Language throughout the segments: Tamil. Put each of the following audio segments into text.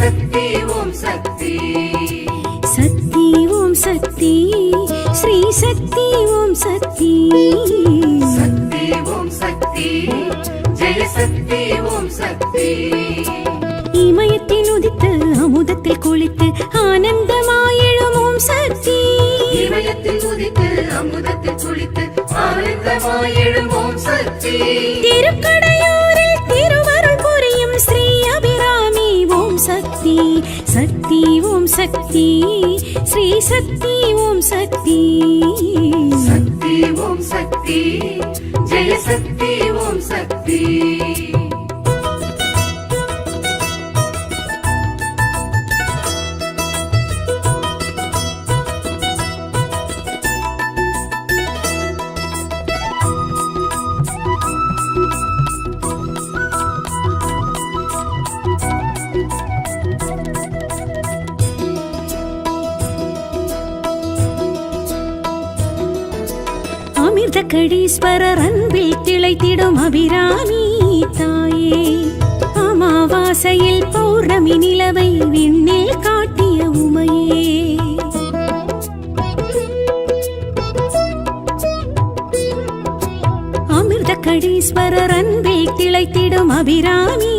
சக்தி ஓம் சக்தி பௌர்ணமி விண்ணில் காட்டிய உமையே. அமிர்த கடீஸ்வரர் அன்பில் திளைத்திடும் அபிராமி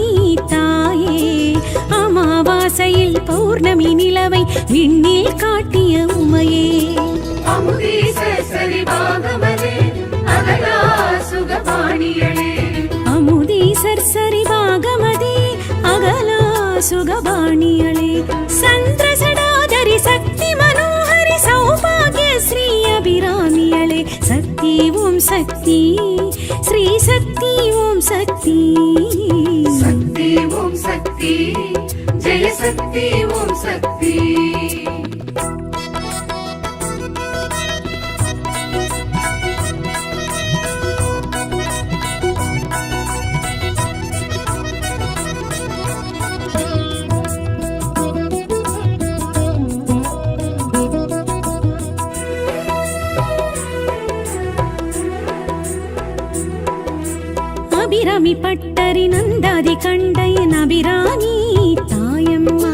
தாயே. அமாவாசையில் பௌர்ணமி நிலவை விண்ணில் காட்டிய உமையே. அமுதீசரி சரிபாகமதே அகலா அகலா சுகபாணியளே. சந்திர சடாதரி சக்தி மனோஹரி சௌபாகிய ஸ்ரீ அபிராமியளே. சக்தி ஓம் சக்தி ஸ்ரீ சக்தி ஓம் சக்தி. சக்தி ஓம் சக்தி ஜெய சக்தி. ஓம் சக்தி பட்டரி நந்தாதி கண்டையன் நபிராணி தாயம்மா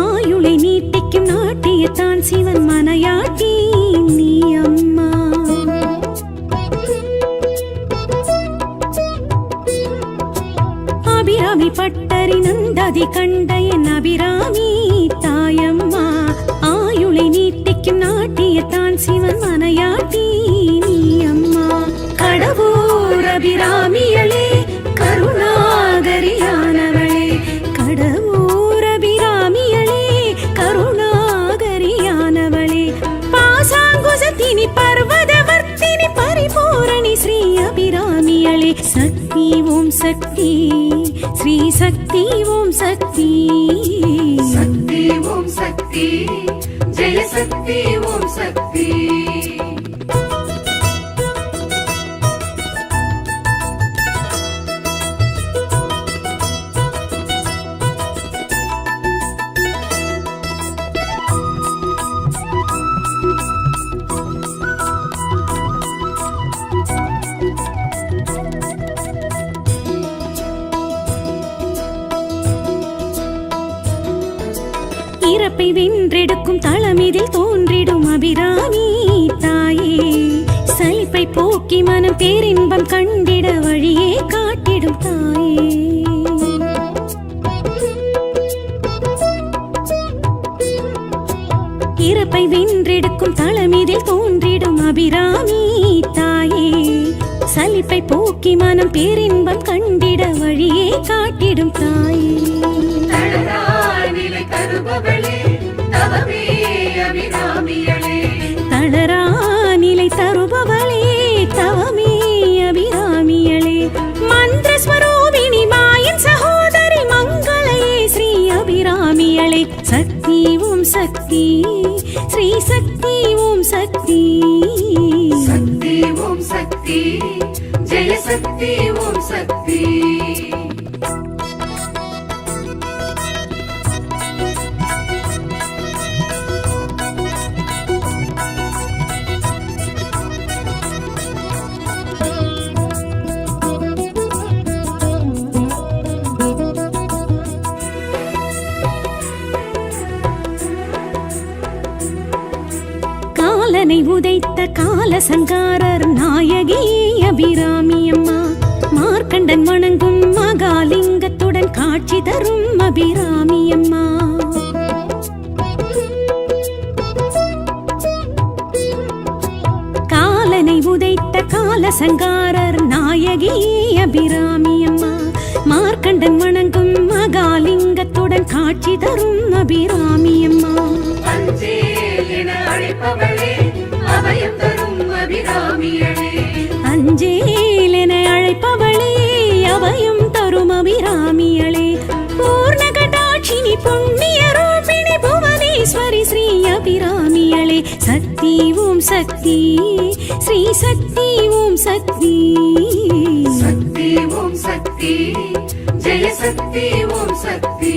ஆயுளை நீட்டிக்கும் நாட்டியத்தான் சிவன் மனையாட்டி நீ அம்மா. அபிராமி பட்டரி நந்தாதி கண்டையன் நபிராணி அபிராமியளே சக்தி ஓம் சக்தி. ஸ்ரீ சக்தி ஓம் சக்தி. சக்தி ஓம் சக்தி ஜெய சக்தி ஓம் சக்தி. இறப்பை வென்றெடுக்கும் தளமிதில் தோன்றிடும் அபிராமி தாயே. சலிப்பை போக்கி மனம் பேரின்பம் கண்டிட வழியே காட்டிடும் தாயே. இறப்பை வென்றெடுக்கும் தளமிதில் தோன்றிடும் அபிராமி தாயே. சலிப்பை போக்கி மனம் பேரின்பம் கண்டிட வழியே காட்டிடும் தாயே. காலனை உதைத்த கால சங்காரர் நாயகி அபிராமி அம்மா மார்க்கண்டன் வணங்கும் மகாலிங்கத்துடன் காட்சி தரும் அபிராமி அம்மா காலனை உதைத்த கால சங்காரர் நாயகி அபிராமி அம்மா மார்க்கண்டன் வணங்கும் மகாலிங்கத்துடன் காட்சி தரும் அபிராமி அம்மா அஞ்சேல் அழைப்பவளே அபயம் தரும் அபிராமியளே அஞ்சேல் என அழைப்பவளே அவையும் தரும் அபிராமியளே பூர்ண கடாட்சினி புண்ணிய ரூபிணி புவனேஸ்வரி ஸ்ரீ அபிராமியளே சக்தி ஓம் சக்தி ஸ்ரீ சக்தி ஓம் சக்தி. சக்தி ஓம் சக்தி ஜெய சக்தி ஓம் சக்தி.